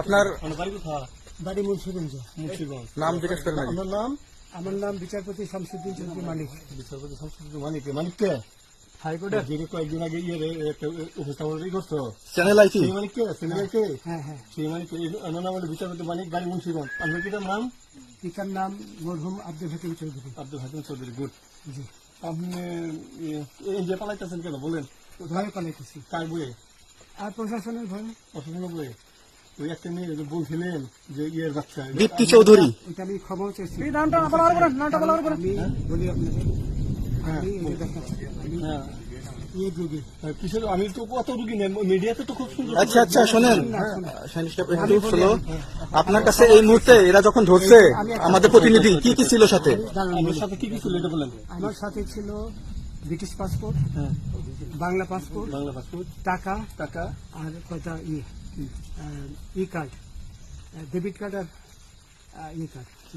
আপনার বাড়ি মুন্সিগঞ্জ নাম জিজ্ঞেস করেন। আমার নাম আমার নাম বিচারপতি শামসুদ্দিন চৌধুরী মানিক বিচারপতি সংসদ মানিক হাইকোর্টে যে কয়েকদিন আগে ইয়ে উপস্থাপন করছ চ্যানেল সেই সিনেমাকে হ্যাঁ হ্যাঁ সেই মানিক আমার নাম হলো বিচারপতি মানিক বাড়ি মুন্সিগঞ্জ আপনার কি নাম পিতার নাম মরহুম আব্দুল হাকিম চৌধুরী আব্দুল হাকিম চৌধুরী গুড জি আপনি ইয়ে, এই যে পালাইতেছেন কেন বলেন ভয়ে পালাইতেছি কার বইয়ে আর প্রশাসনের ভয়ে অসুবিধা বইয়ে ওই একটা মেয়ে যে বলছিলেন যে ইয়ের বাচ্চা দীপ্তি চৌধুরী। এটা আমি ক্ষমাও চাইছি নামটা বলা হবে নামটা বলা হবে বলি আপনাকে আমি এই যে দেখাচ্ছি আমি হ্যাঁ। ইয়ে যোগী কিসের আমি তো কত রুগী নেন মিডিয়াতে তো খুব সুন্দর আচ্ছা আচ্ছা শোনেন। শাহিন সাহেব, একটু শোনো। আপনার কাছে এই মুহূর্তে এরা যখন ধরছে আমাদের প্রতিনিধি কি কি ছিল সাথে? আমার সাথে কি কি ছিল এটা বলেন। আমার সাথে ছিল ব্রিটিশ পাসপোর্ট হ্যাঁ। বাংলা পাসপোর্ট বাংলা পাসপোর্ট টাকা টাকা আর কয়টা E E card debit card আর ই কার্ড কি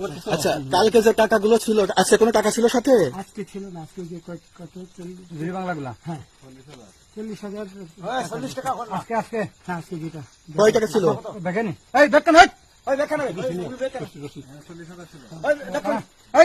বলে? আচ্ছা কালকে যে টাকাগুলো ছিল আজকে কোনো টাকা ছিল সাথে? আজকে ছিল না আজকে যে কত চল্লিশ? বাংলাগুলা? হ্যাঁ। চল্লিশ হাজার। চল্লিশ টাকা আজকে আজকে হ্যাঁ আজকে যেটা। কয় টাকা ছিল? দেখেনি। এই দেখেন এই! ওই দেখেন এই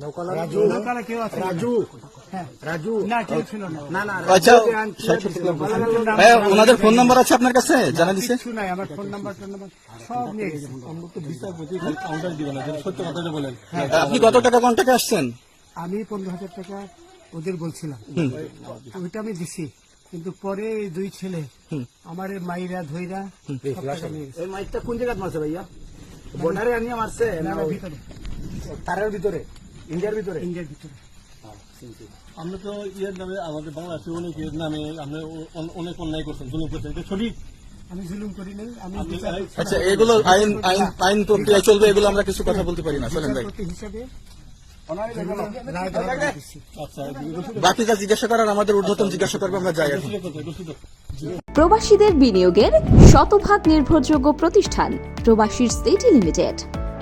নৌকালা কেউ আছে? রাজু। হ্যাঁ। রাজু। না কেউ ছিল না। না আচ্ছা। ষাট সত্তর লাখ হ্যাঁ ওনাদের ফোন নাম্বার আছে আপনার কাছে? জানা দিছে? আমার ফোন নাম্বার টোন নাম্বার সব নিয়ে গেছে আমরা তো বিচারপতি খালি কাউন্টার দিবেন না যদি সত্য কথাটা বলেন। আপনি কত টাকা কন্টাক্টে আসছেন? আমি পনেরো হাজার টাকা ওদের বলছিলাম। ওইটা আমি দিছি কিন্তু পরে দুই ছেলে আমার এই মাইরা ধইরা গেছে। এই মাইকটা কোন জায়গায় মারছে ভাইয়া? বর্ডারে আনিয়ে মারছে? তারের ভিতরে? ইন্ডিয়ার ভিতরে? ইন্ডিয়ার ভিতরে। আমরা তো ইয়ের নামে আমাদের বাংলাদেশে অনেক ইয়ের নামে আমরা অনেক অন্যায় করছেন জুলুম করছেন। এটা সঠিক? আমি জুলুম করি নাই আমি আচ্ছা এগুলো আইন আইন আইন প্রক্রিয়া চলবে এগুলো আমরা কিছু কথা বলতে পারি না চলেন ভাই। হিসাবে আচ্ছা বাকি যা জিজ্ঞাসা করার আমাদের ঊর্ধ্বতন জিজ্ঞাসা করব আমরা যাই প্রবাসীদের বিনিয়োগের শতভাগ নির্ভরযোগ্য প্রতিষ্ঠান প্রবাসীর সিটি লিমিটেড।